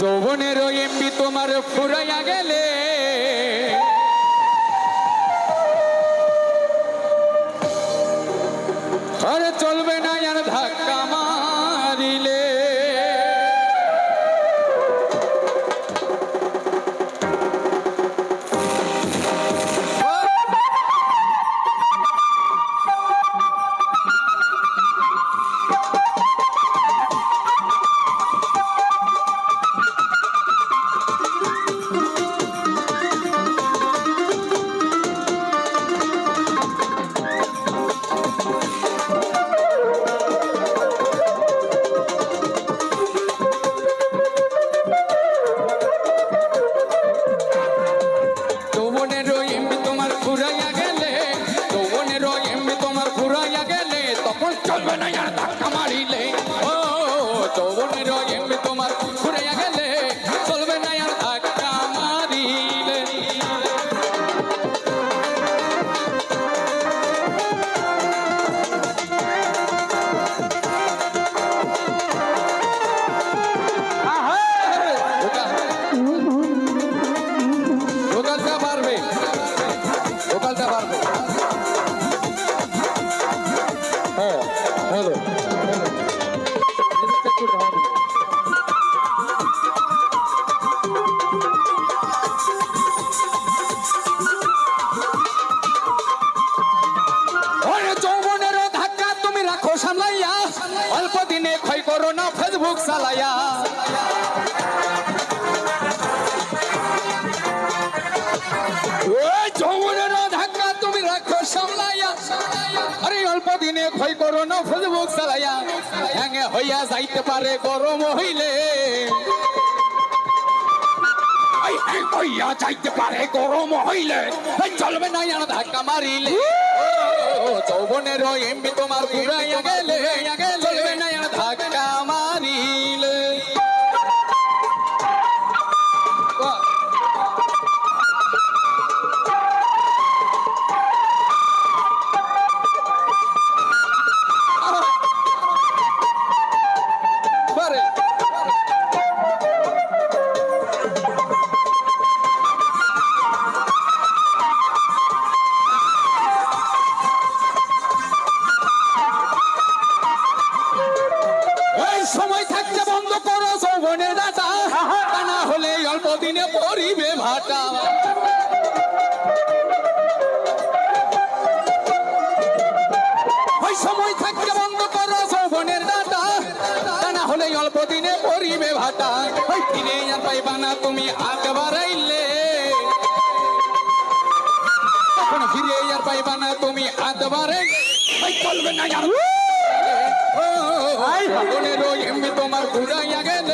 যৌবনের এমবি তোমার ফুরাইয়া গেলে। তখন চলবে না আর ধাক্কা ফেসবুক ওই যৌবনের ধাক্কা তুমি রাখো সামলাইয়া আরে অল্প দিনে ক্ষয় করো না ফেসবুক চালাইয়া হ্যাঙে হইয়া যাইতে পারে গরম হইলে। হইয়া যাইতে পারে গরম হইলে। চলবে না আর ধাক্কা মারিলে। যৌবনের এমবি তোমার ঘুরাইয়া গেলে চলবে না থাকতে বন্ধ করো যৌবনের দাতা তা না হলে অল্প দিনে পরিবে ভাটা। ওই সময় থাকতে বন্ধ করো যৌবনের দাতা তা না হলে অল্প দিনে পরিবে ভাটা। ওই আর পাইবা না তুমি হাত বাড়াইলে তখন ফিরে আর পাইবা না তুমি হাত বাড়াইলে চলবে না আর। ঘুরাইয়া গেলে চলবে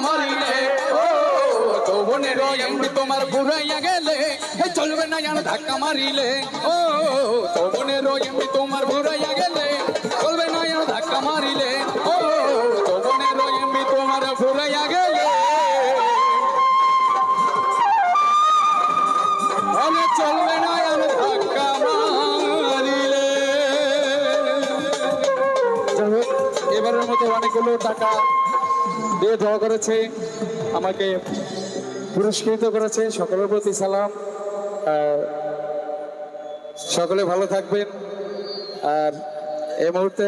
মারিলে ও যৌবনের এমনি তোমার ঘুরাইয়া গেলে এই চলবে না আর ধাক্কা মারিলে ও যৌবনের এমনি তোমার ঘুরাইয়া গেলে চলবে না আর ধাক্কা মারিলে ও যৌবনের এমনি তোমার ঘুরাইয়া গেলে চলবে না আর ধাক্কা মারিলে এবারের মতো অনেকগুলো টাকা দিয়ে দোয়া করেছে আমাকে পুরস্কৃত করেছে। সকলের প্রতি সালাম। সকলে ভালো থাকবেন। আর এই মুহূর্তে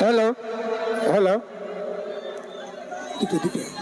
হ্যালো হ্যালো।